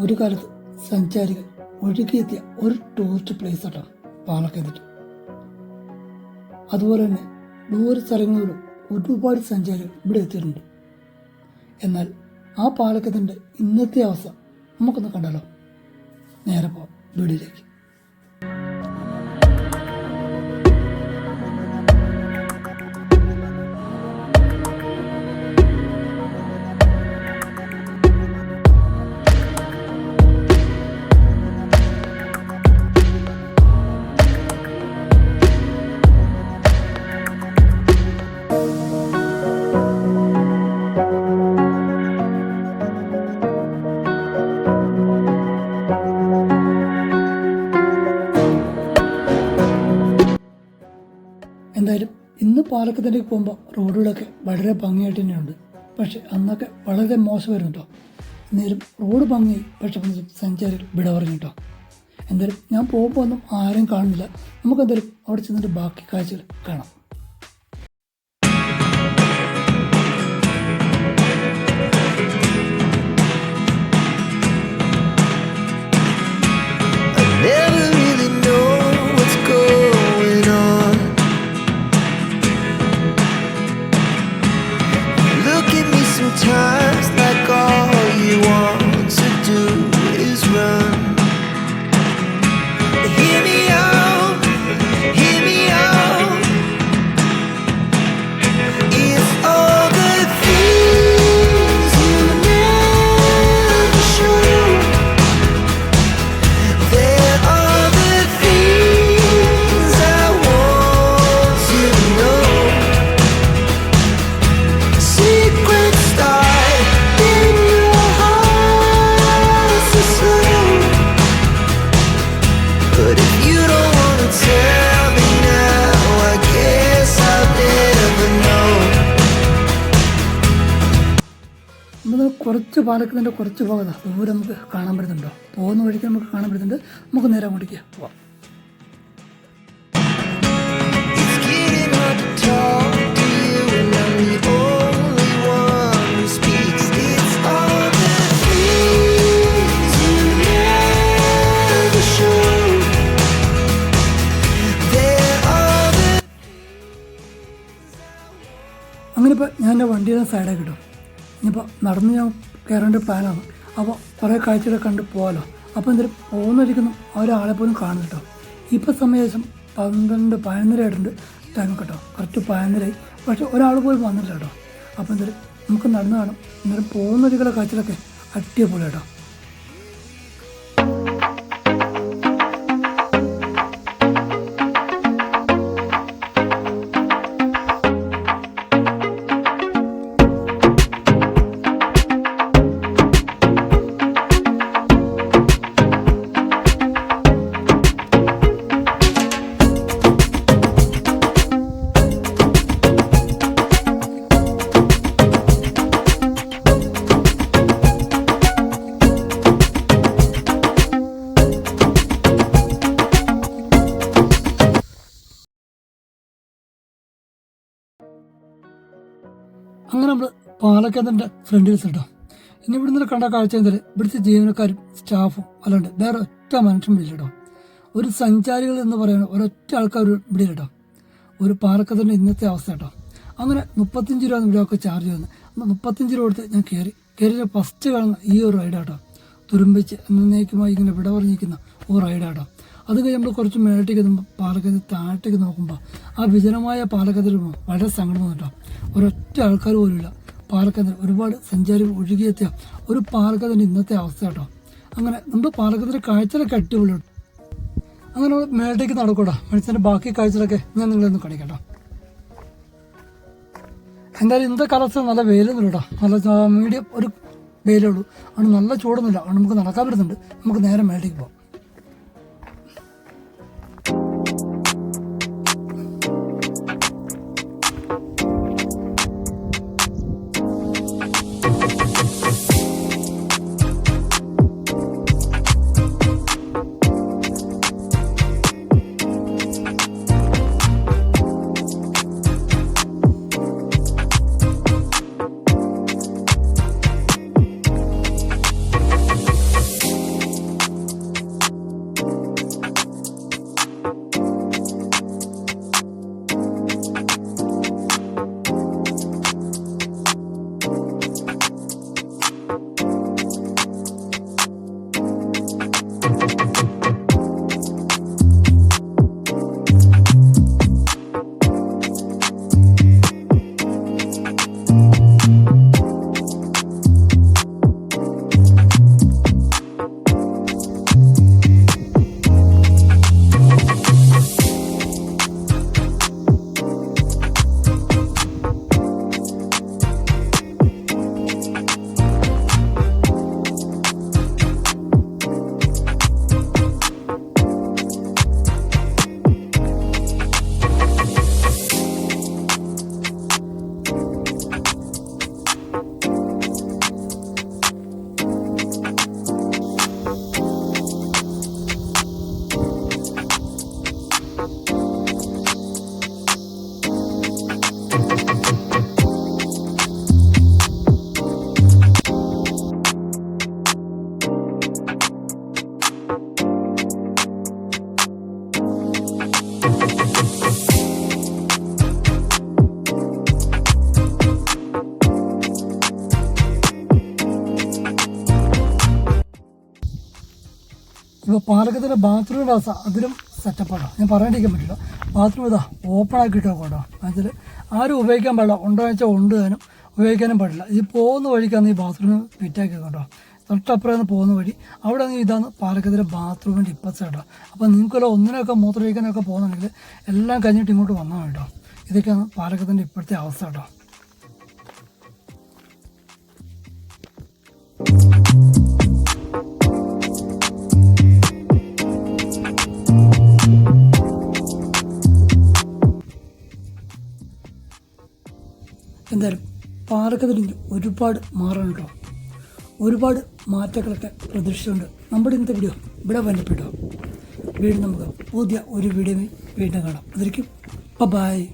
ഒരു കാലത്ത് സഞ്ചാരികൾ ഒഴുകിയെത്തിയ ഒരു ടൂറിസ്റ്റ് പ്ലേസ് ആട്ടോ പാലക്കതിട്ട് അതുപോലെ തന്നെ ദൂര സ്ഥലങ്ങളിലും ഒരുപാട് സഞ്ചാരികൾ ഇവിടെ എത്തിയിട്ടുണ്ട്. എന്നാൽ ആ പാലക്കത്തിന്റെ ഇന്നത്തെ അവസ്ഥ നമുക്കൊന്ന് കണ്ടാലോ? നേരെ പോവാം. വീടിലേക്ക് പാലക്കത്തിലേക്ക് പോകുമ്പോൾ റോഡുകളൊക്കെ വളരെ ഭംഗിയായിട്ട് തന്നെയുണ്ട്. പക്ഷെ അന്നൊക്കെ വളരെ മോശമായിരുന്നു കേട്ടോ എന്നാലും റോഡ് ഭംഗി പക്ഷെ സഞ്ചാരികൾ വിട പറഞ്ഞു കേട്ടോ എന്തായാലും ഞാൻ പോകുമ്പോൾ ഒന്നും ആരും കാണുന്നില്ല. നമുക്കെന്തായാലും അവിടെ ചെന്നിട്ട് ബാക്കി കാഴ്ചകൾ കാണാം. നമ്മൾ കുറച്ച് പാലക്കത്തിന്റെ കുറച്ച് ഭാഗം ദൂരെ നമുക്ക് കാണാൻ പറ്റുന്നുണ്ടോ? പോകുന്ന വഴിക്ക് നമുക്ക് കാണാൻ പറ്റുന്നുണ്ട്. നമുക്ക് നേരെ അങ്ങോട്ടേക്ക് പോവാം. അങ്ങനെ ഇപ്പോൾ ഞാൻ എന്റെ വണ്ടിയുടെ സൈഡായി കിട്ടും ഇനിയിപ്പോൾ നടന്ന് ഞാൻ കയറേണ്ട പ്ലാനാണ്. അപ്പോൾ കുറേ കാഴ്ചകളൊക്കെ കണ്ട് പോകാമല്ലോ അപ്പോൾ എന്തായാലും പോകുന്നൊരിക്കുന്നു ഒരാളെ പോലും കാണും കേട്ടോ. ഇപ്പോൾ സമയം ഏകദേശം പന്ത്രണ്ട് പതിനൊന്നര ആയിട്ടുണ്ട് ടൈം കേട്ടോ. കറക്റ്റ് പതിനൊന്നരയായി പക്ഷെ ഒരാൾ പോലും വന്നില്ല കേട്ടോ. അപ്പോൾ എന്തായാലും നമുക്ക് നടന്നു കാണും. എന്തായാലും പോകുന്നൊരിക്കലെ കാഴ്ചകളൊക്കെ അടിപൊളി കേട്ടോ ഫ്രണ്ട് ഫ്രണ്ടിൽ കേട്ടോ ഇനി ഇവിടെ നിന്ന് കണ്ട കാഴ്ച എന്നാൽ ഇവിടുത്തെ ജീവനക്കാരും സ്റ്റാഫും അല്ലാണ്ട് വേറെ ഒറ്റ മനുഷ്യൻ ഇല്ല കേട്ടോ ഒരു സഞ്ചാരികൾ എന്ന് പറയുന്ന ഒരൊറ്റ ആൾക്കാർ ഇവിടെ ഇല്ല കേട്ടോ ഒരു പാലക്കാടിന്റെ ഇന്നത്തെ അവസ്ഥ കേട്ടോ അങ്ങനെ മുപ്പത്തഞ്ച് രൂപ ഇവിടെയൊക്കെ ചാർജ് ചെയ്യുന്നു. അപ്പോൾ മുപ്പത്തഞ്ച് രൂപ കൊടുത്ത് ഞാൻ കയറി. കയറിയ ഫസ്റ്റ് കാണുന്ന ഈ ഒരു റൈഡാട്ടോ തുരുമ്പിച്ച് എന്നേക്കുമായി ഇങ്ങനെ വിട പറഞ്ഞിരിക്കുന്ന ഒരു റൈഡ് കേട്ടോ അത് കഴിഞ്ഞ് നമ്മൾ കുറച്ച് മേളിലേക്ക് എത്തുമ്പോൾ പാലക്കത്തിൽ താഴത്തേക്ക് നോക്കുമ്പോൾ ആ വിജനമായ പാലക്കത്തിൽ വളരെ സങ്കടം കേട്ടോ ഒരൊറ്റ ആൾക്കാർ പോലുമില്ല പാലക്കത്തിൽ ഒരുപാട് സഞ്ചാരികൾ ഒഴുകിയെത്തിയ ഒരു പാലക്കത്തിന്റെ ഇന്നത്തെ അവസ്ഥ കേട്ടോ. അങ്ങനെ നമ്മൾ പാലക്കത്തിന്റെ കാഴ്ചകളൊക്കെ അടിപൊളി കേട്ടോ അങ്ങനെ നമ്മൾ മേളിലേക്ക് നടക്കൂടാ. മനുഷ്യന്റെ ബാക്കി കാഴ്ചകളൊക്കെ ഞാൻ നിങ്ങളൊന്ന് കാണിക്കട്ടോ. എന്തായാലും ഇന്നത്തെ കാലാവസ്ഥ നല്ല വെയിലൊന്നും കേട്ടോ നല്ല മീഡിയം ഒരു വെയിലേ ഉള്ളൂ. നല്ല ചൂടൊന്നുമില്ല അതുകൊണ്ട് നമുക്ക് നടക്കാൻ പറ്റുന്നുണ്ട്. നമുക്ക് നേരെ മേളിലേക്ക് പോകാം പാലക്കത്തിന്റെ ബാത്റൂമിന്റെ അവസ്ഥ അതിലും സെറ്റപ്പാണ് ഞാൻ പറയാണ്ടിരിക്കാൻ പറ്റില്ല. ബാത്റൂം ഇതാ ഓപ്പൺ ആക്കിയിട്ട് കേട്ടോ അതിൽ ആരും ഉപയോഗിക്കാൻ പാടില്ല. ഉണ്ടോ വെച്ചാൽ ഉണ്ട് താനും ഉപയോഗിക്കാനും പാടില്ല. ഈ പോകുന്ന വഴിക്കാണ് ഈ ബാത്റൂം ഫിറ്റാക്കി കേട്ടോ തൊട്ടപ്പുറം പോകുന്ന വഴി അവിടെ നിന്ന് ഇതാണ് പാലക്കത്തിലെ ബാത്റൂമിന്റെ ഇപ്പത്തെ അപ്പോൾ നിങ്ങൾക്കെല്ലാം ഒന്നിനൊക്കെ മൂത്രമൊഴിക്കാനൊക്കെ പോകുന്നുണ്ടെങ്കിൽ എല്ലാം കഴിഞ്ഞിട്ട് ഇങ്ങോട്ട് വന്നാൽ കേട്ടോ ഇതൊക്കെയാണ് പാലക്കത്തിന്റെ ഇപ്പോഴത്തെ അവസ്ഥ കേട്ടോ എന്തായാലും പാലക്കത്തിൽ ഒരുപാട് മാറണം കേട്ടോ ഒരുപാട് മാറ്റങ്ങളൊക്കെ പ്രതീക്ഷിച്ചുകൊണ്ട് നമ്മുടെ ഇന്നത്തെ വീഡിയോ ഇവിടെ ബന്ധപ്പെട്ടോ വീണ്ടും നമുക്ക് പുതിയ ഒരു വീഡിയോ വീണ്ടും കാണാം. അതിരിക്കും ബൈ